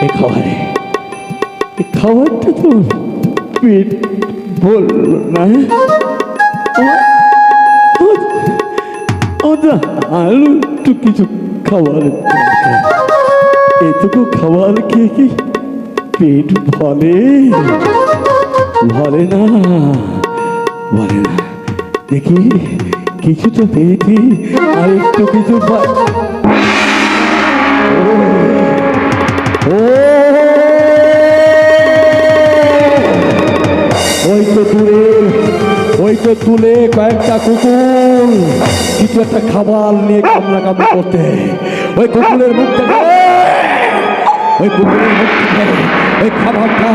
খাবারে তো পেট বলল না আলু কিছু খাবার এটুকু খাবার খেয়ে কি পেট ভরে? ভরে না ভরে না। দেখি কিছু তো পেয়েছি, আর একটু কিছু পা- ওই তো তুলে ওই তো তুলে কয়েকটা কুকুর। কিছু একটা খাবার নিয়ে কামড়া কামড়া করতে। ওই কুকুরের মুখ ওই কুকুরের মুখ ওই খাবারটা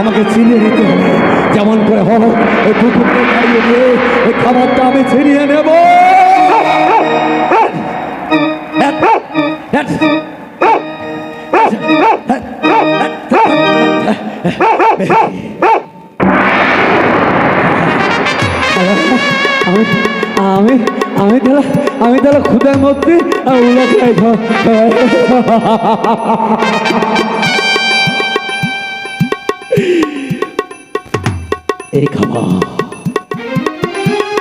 আমাকে ছিনিয়ে নিতে হবে। যেমন করে হলো, ওই কুকুরকে খাইয়ে দিয়ে ওই খাবারটা আমি ছিনিয়ে নেব। আমি আমি আমি তাহলে আমি তাহলে খুদার মধ্যে এই খাবার,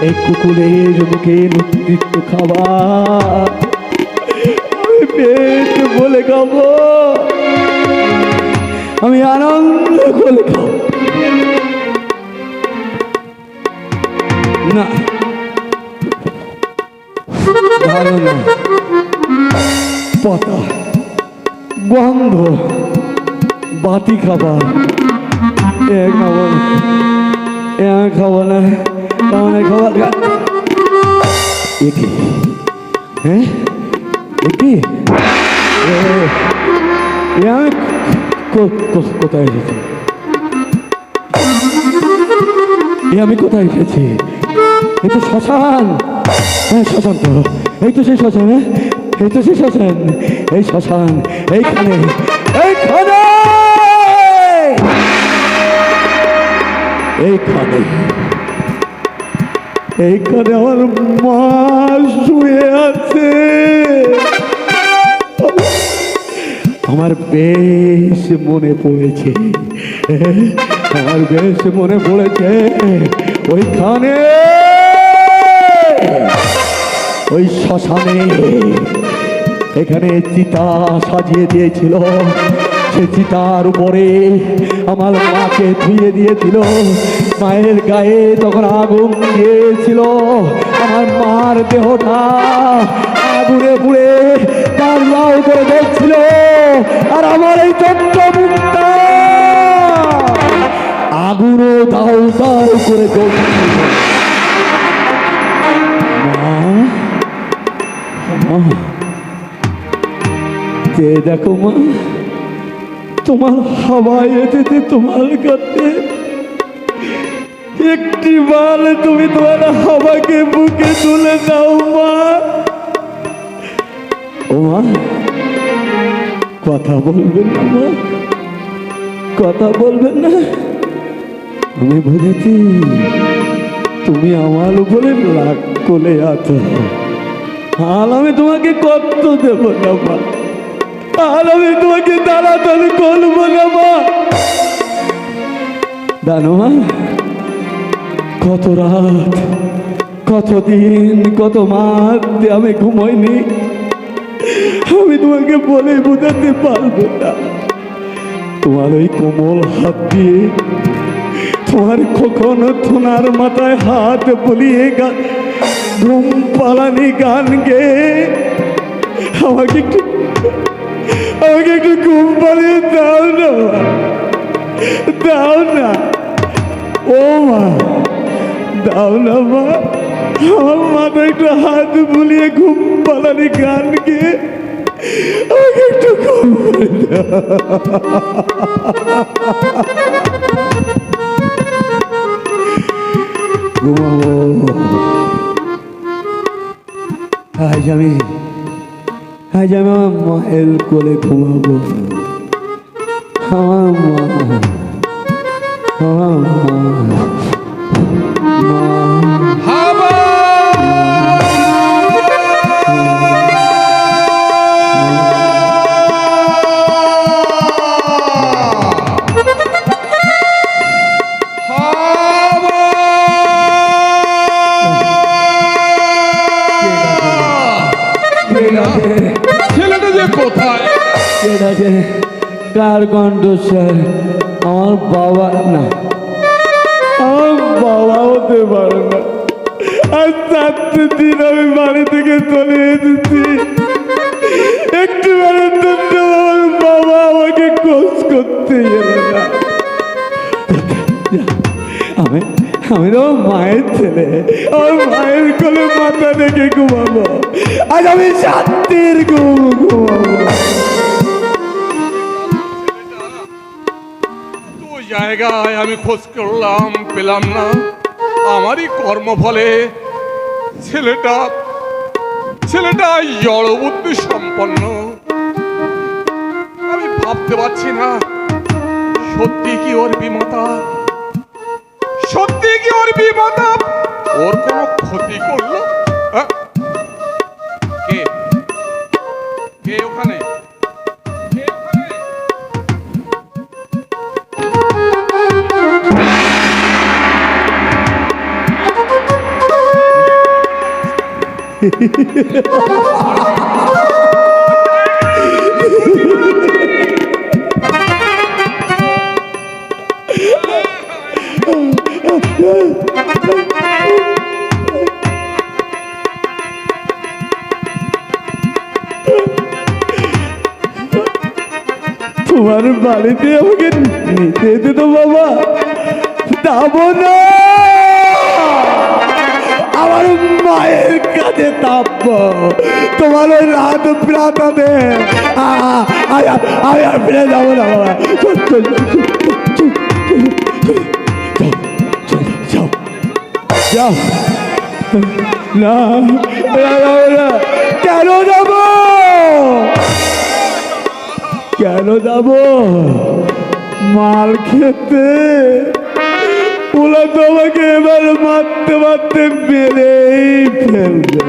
এই কুকুরের মুখে উদ্দীপ্ত খাবার, আমি পেট বলে খাব। আমি আনন্দ করে খাব। না। পাতা, গন্ধ, বাতি খাবার এ খাব না এ আমি খাব না। খাবার হ্যাঁ কোথায় এসেছি? এ আমি কোথায় এসেছি? এই তো শ্মশান। হ্যাঁ শ্মশান তো। এই তো সেই শ্মশান হ্যাঁ? এই তো শ্মশান এই শ্মশান, এইখানে এইখানে! এইখানে এইখানে আমার মা শুয়ে আছে। আমার বেশ মনে পড়েছে, আমার বেশ মনে পড়েছে, ওইখানে, ওই শ্মশানে এখানে চিতা সাজিয়ে দিয়েছিল। সে চিতার উপরে আমার মাকে ধুয়ে দিয়েছিল। মায়ের গায়ে তখন আগুন দিয়েছিল। আমার মার দেহটা আগুনে পুড়ে তার লাউ করে দেখছিল। আর আমার এই ছোট্ট মুখটা আগুনও দাউ দাউ করে জ্বলছিল মা মা। কে দেখো মা? তোমার হাওয়ায় এসেছে, তোমার কাছে। একটি বার তুমি তোমার হাওয়াকে বুকে তুলে দাও মা। ও মা, কথা বলবেন না মা। কথা বলবেন না। আমি বুঝেছি তুমি আমার উপরে রাগ করে আছো। আর আমি তোমাকে কত দেব না মা। আর আমি তোমাকে তাড়াতাড়ি করব না মা। কত রাত, কত দিন, কত মাস আমি ঘুমাইনি, আমি তোমাকে বলে বোঝাতে পারব না। তোমার ওই কোমল হাত দিয়ে তোমার কখনো থোনার মাথায় হাত বলিয়ে গান ঘুম পালানি গান গে। আমাকে একটু আমাকে একটু ঘুম পালিয়ে দাও না। দাও না। ও মা, দাও না মা। আমার মাথায় একটু হাত বুলিয়ে ঘুম পালানি গান গে আমাকে একটু ঘুম পালিয়ে ঘুমাবো আজ আমি আজ আমি আমার মায়ের কোলে ঘুমাবো। আমার মা আমার মা মা। কার কণ্ঠস্বর আমার বাবা না। আমার বাবা হতে পারে না। আর চারটে দিন আমি বাড়ি থেকে চলে এসেছি। একটু বারের জন্য আমার বাবা আমাকে খোঁজ করতে এলো না। আমি আমি তো মায়ের ছেলে। আমার মায়ের কোলে মাথা রেখে ঘুমাবো। আজ আমি শান্তির ঘুম ঘুমাবো। জায়গায় আমি খোঁজ করলাম, পেলাম না। আমারই কর্মফলে ছেলেটা ছেলেটা জড়বুদ্ধি সম্পন্ন। আমি ভাবতে পারছি না, সত্যি কি ওর বিমাতা? সত্যি কি ওর বিমাতা? ওর কোনো ক্ষতি করল? হ্যাঁ? তোমার বাড়িতে আমাকে নিতে তো বাবা যাব না আমার মায়ের কাছে তাপব তোমার ওই রাত প্রাতাতে। আমি আর ফিরে যাব না, না, কেন যাব? কেন যাব? মাল খেতে ওরা তোমাকে এবার মারতে মারতে মেরেই ফেলবে।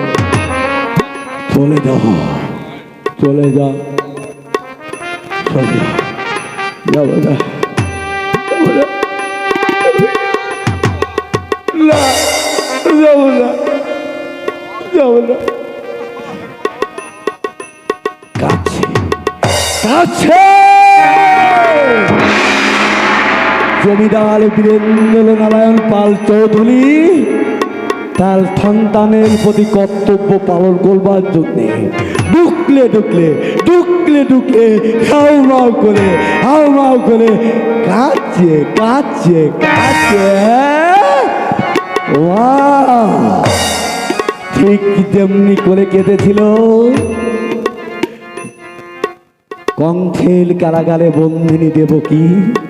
চলে যাও চলে যাব না যাব না। যাব না। কাছে। কাছে? জমিদার বীরেন্দ্র নারায়ণ পাল চৌধুরী, তার সন্তানের প্রতি কর্তব্য পালন করবার জন্যে ঢুকলে ঢুকলে ঢুকলে ঢুকলে হাউ মাউ করে, হাউ মাউ করে কাছে কাছে কাছে ওয়াও! ঠিক তেমনি করে কেঁদেছিল। কঙ্খেল কারাগারে বন্ধিনী দেবকী তার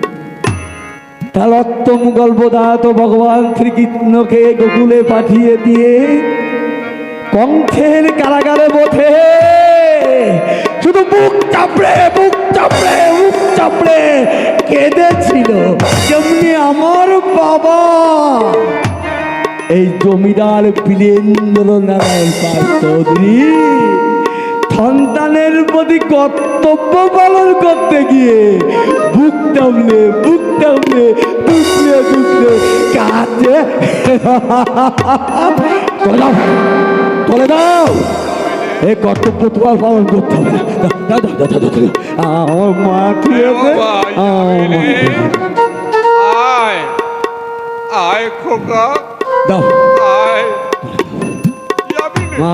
অত্তম গল্পদাত ভগবান শ্রীকৃষ্ণকে গোকুলে পাঠিয়ে দিয়ে কঙ্খেল কারাগারে বসে। শুধু বুক চাপড়ে বুক চাপড়ে বুক চাপড়ে কেঁদেছিল। যেমনি আমার বাবা। এই জমিদার বীরেন্দ্র নারায়ণ পাল চৌধুরী। সন্তানের প্রতি কর্তব্য পালন করতে গিয়ে বুক টামলে বুক টামলে দুকলে দুকলে কাছে চলে দাও চলে দাও। এই কর্তব্য তোমার পালন করতে হবে। আমার মা ঠিক আছে আয় খোকা। দাও। আয়। মা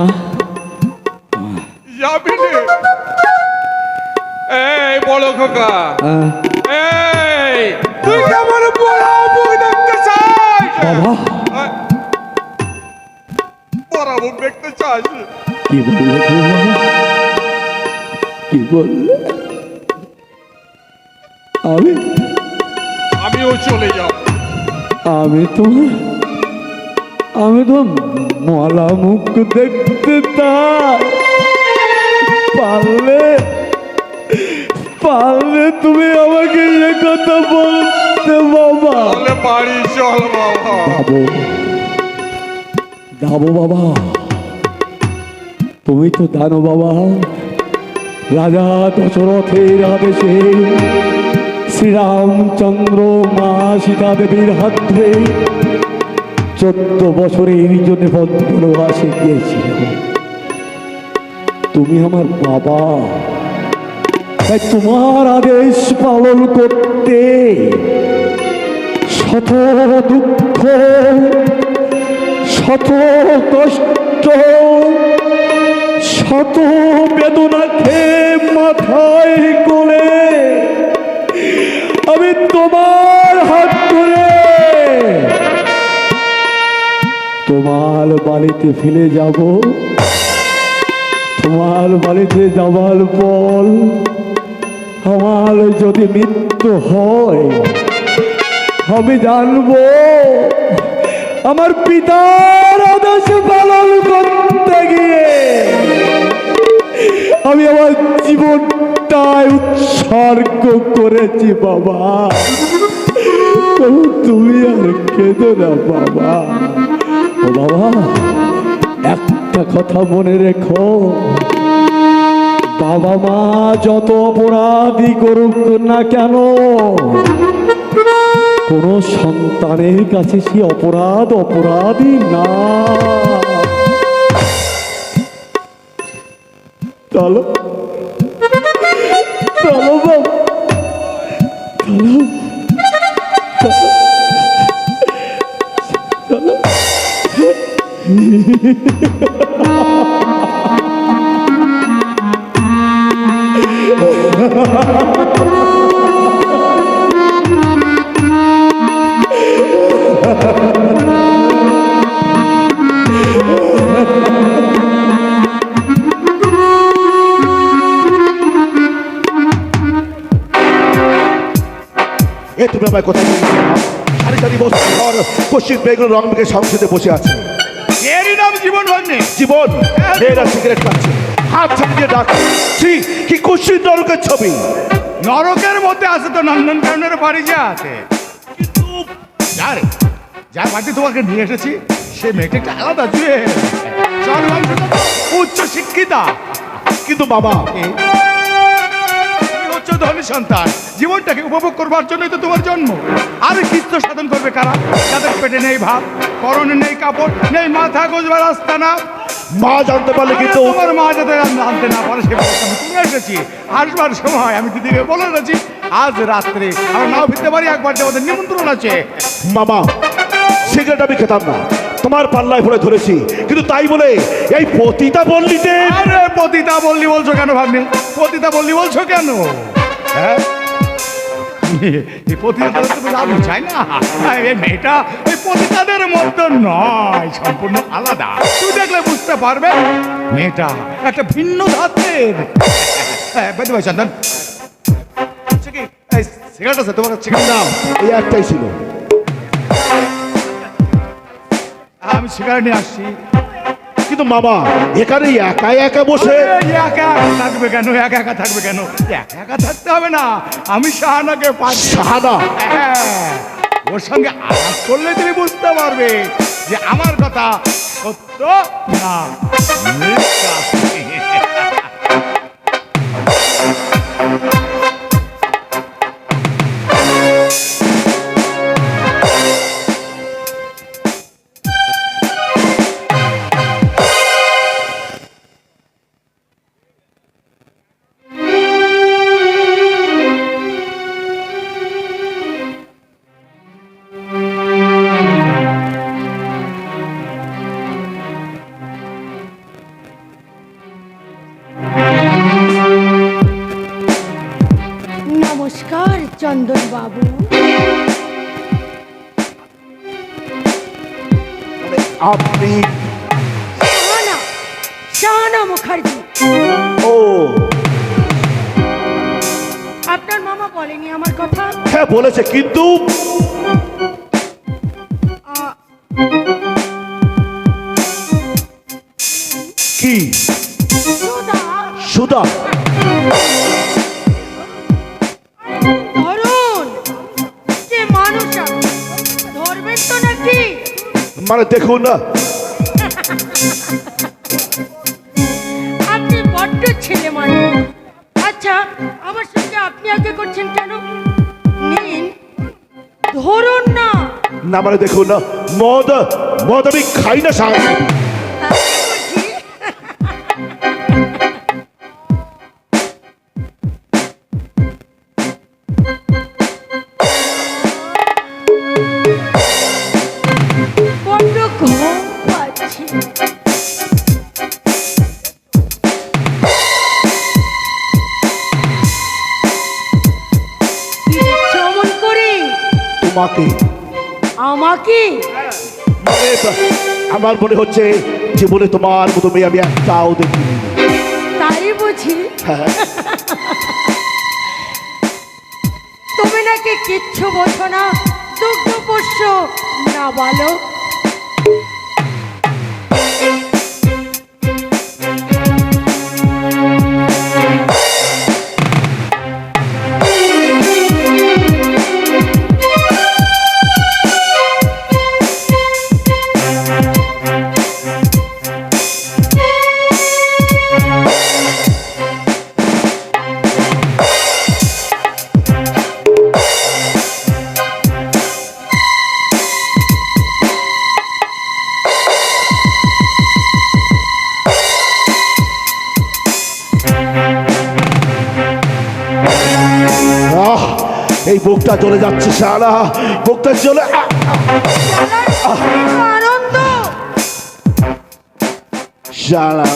যাবি এই বড় খোকা। এই তুই কেমন বড় মুখ দেখতে বাবা। বড় মুখ দেখতে চাস? কি বললে কি বললে? আমি আমিও চলে যাব। আমি তোমার আমি তো মলা মুখ দেখতে তাই পারলে পারলে তুমি আমাকে এ কথা বলতে বাবা। তাহলে বাড়ি চল বাবা। যাব। বাবা। তুমি তো জানো বাবা রাজা দশরথের আদেশে শ্রীরামচন্দ্র মা সীতা দেবীর হাত ধরে চোদ্দ বছরের জন্য বনবাসে গিয়েছিল। তুমি আমার বাবা। তাই তোমার আদেশ পালন করতে শত দুঃখ, শত কষ্ট, শত বেদনাকে মাথায় কোলে আমি তোমার হাত ধরে তোমার বাড়িতে ফিরে যাব। তোমার বাড়িতে যাবার পর আমার যদি মৃত্যু হয়, আমি জানব আমার পিতার আদেশ পালন করতে গিয়ে আমি আমার জীবনটাই উৎসর্গ করেছি বাবা। তুমি আর কেঁদো না বাবা। ও বাবা, একটা কথা মনে রেখো। বাবা মা যত অপরাধী করুক না কেন, কোন সন্তানের কাছে সে অপরাধ অপরাধী না। চলো চলো বাবা এ আমায় কোথায়? মা? সারি সারি বছর পর পশ্চিম বেগুন রং মেঘে সংসদে বসে আছে। এরই নাম জীবন ভাগ্নে। জীবন মেয়েরা সিগারেট খাচ্ছে। হাত ছাপিয়ে ডাকছে ছি কি কুশ্চিত নরকের ছবি। নরকের মধ্যে আছে তো নন্দন নন্দনকাননের বাড়ি যা আছে। কিন্তু যা যার বাড়িতে তোমাকে নিয়ে এসেছি সে মেয়েটা একটা আলাদা জুয়ে উচ্চ শিক্ষিতা। কিন্তু বাবা হচ্ছে ধনী সন্তান। জীবনটাকে উপভোগ করবার জন্যই তো তোমার জন্ম। আর কৃত্য সাধন করবে কারা? যাদের পেটে নেই ভাত পরনে নেই কাপড় নেই মাথা গোজবার রাস্তা না। মা জানতে পারলে কিন্তু তোমার মা যাতে আনতে না পারে সে করে এসেছি। আসবার সময় আমি দিদিকে বলে এসেছি আজ রাত্রে আমরা নাও ফিরতে পারি একবার যে আমাদের নিমন্ত্রণ আছে। মামা সিগারেট আমি খেতাম না। তোমার পাল্লায় পড়ে ধরেছি। কিন্তু তাই বলে এই পতিতা বললিতে আরে পতিতা বললি বলছো কেন ভাবনি পতিতা বললি বলছো কেন? হ্যাঁ? এই পতিতা তুমি জানো চাই না। এই মেয়েটা এই পতিতাদের মতো নয় সম্পূর্ণ আলাদা। তুই দেখলে বুঝতে পারবে মেয়েটা একটা ভিন্ন ধাতের হ্যাঁ বেঁধে ভাই চন্দন। আচ্ছা সিগারেট আছে তোমার সিগারেট না এই একটাই ছিল। আমি সিগারেট নিয়ে আসছি। কিন্তু মামা এখানে একা একা বসে। একা একা থাকবে কেন? একা একা থাকবে কেন? একা একা থাকতে হবে না। আমি শাহানাকে পাচ্ছি সাহানা হ্যাঁ, ওর সঙ্গে আলাপ করলে তুমি বুঝতে পারবে যে আমার কথা সত্য না মিথ্যা। বাবু। আপনি শাহানা শাহানা মুখার্জি। ও। আপনার মামা বলেনি আমার কথা? হ্যাঁ বলেছে কিন্তু কি? সুধা সুদা। মানে দেখুন না। আপনি বড্ড ছেলে মানে আচ্ছা আমার সঙ্গে আপনি আগে করছেন কেন? নিন। ধরুন না। না মানে দেখুন না মদ মদ আমি খাই না সাহায্য আমার মনে হচ্ছে জীবনে তোমার মতো মেয়ে আমি একটাও দেখি তাই বুঝি? হ্যাঁ। তুমি নাকি কিচ্ছু বোঝো না দুগ্ধ পোষ্য না বালক বুকটা চলে যাচ্ছে সারা। বুকটা চলে সারা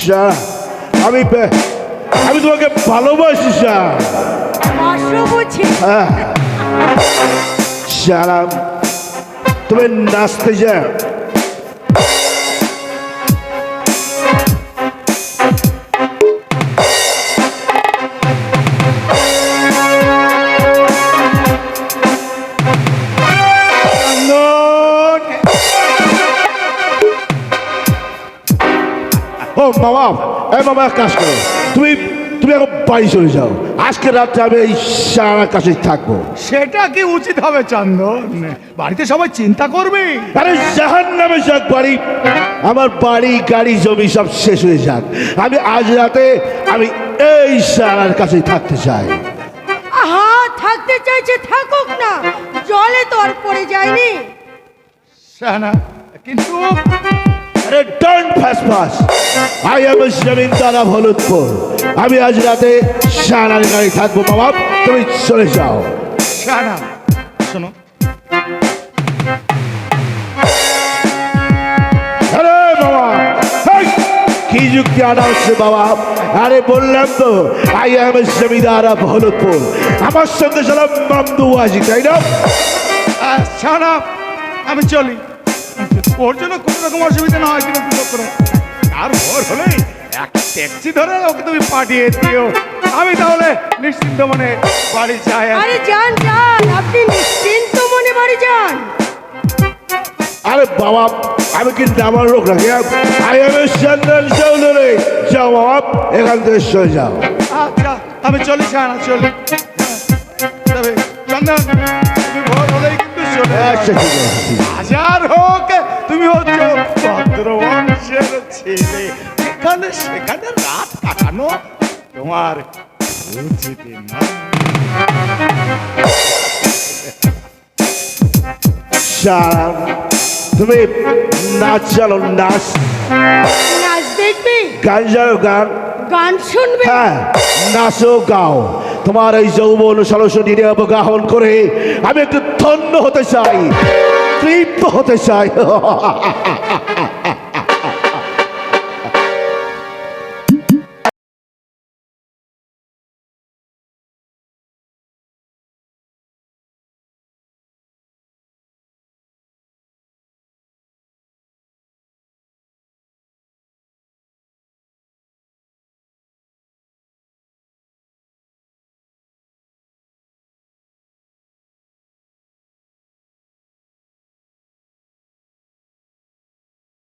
সারা। আমি আমি তোমাকে ভালোবাসি বুঝি হ্যাঁ। সারা, তুমি নাচতে যাও। মামা এ এক কাজ করো। তুমি তুমি এখন বাড়ি চলে যাও। আজকে রাত্রে আমি এই সারা কাছে থাকব। সেটা কি উচিত হবে চন্দন? বাড়িতে সবাই চিন্তা করবে। আরে জাহান নামে যাক বাড়ি। আমার বাড়ি গাড়ি জমি সব শেষ হয়ে যাক। আমি আজ রাতে আমি এই সারার কাছে থাকতে চাই। আহা থাকতে চাইছে থাকুক না। জলে তো আর পড়ে যায়নি। শাহানা কিন্তু আরে don't fuss fuss I am of Haludpur আমি আজ রাতে সারার গাড়ি থাকব বাবা। তুমি চলে যাও। শাহানা শোনো। কি যুক্তি আনা হচ্ছে বাবা? আরে বললাম তো I am zamindar of Haludpur আমার সঙ্গে সালাম মামদু আজি তাই না? শাহানা আমি চলি। ওর জন্য কোনো রকম অসুবিধা না হয় কিন্তু দুটো করে। আর ওর হলে একটা ট্যাক্সি ধরে ওকে তুমি পাঠিয়ে দিও। আমি তাহলে নিশ্চিন্ত মনে বাড়ি যাই। আরে যান যান আপনি নিশ্চিন্ত মনে বাড়ি যান। আরে বাবা আমি কিন্তু আমার লোক রাখি। I am Chandan Chowdhury. যাও বাবা এখান থেকে সরে যাও। আচ্ছা আমি চলি শাহানা চলি। তবে চন্দন। হাজার হোক তুমি হচ্ছে ভদ্র বংশের ছেলে। এখানে সেখানে রাত কাটানো তোমার উচিত নয়। তুমি নাচ চালো নাচ। নাচ দেখবি? গান জানো গান। গান শুনবি? হ্যাঁ নাচো গাও। তোমার এই যৌবন সরস্বতী অবগাহন করে আমি একটু ধন্য হতে চাই তৃপ্ত হতে চাই।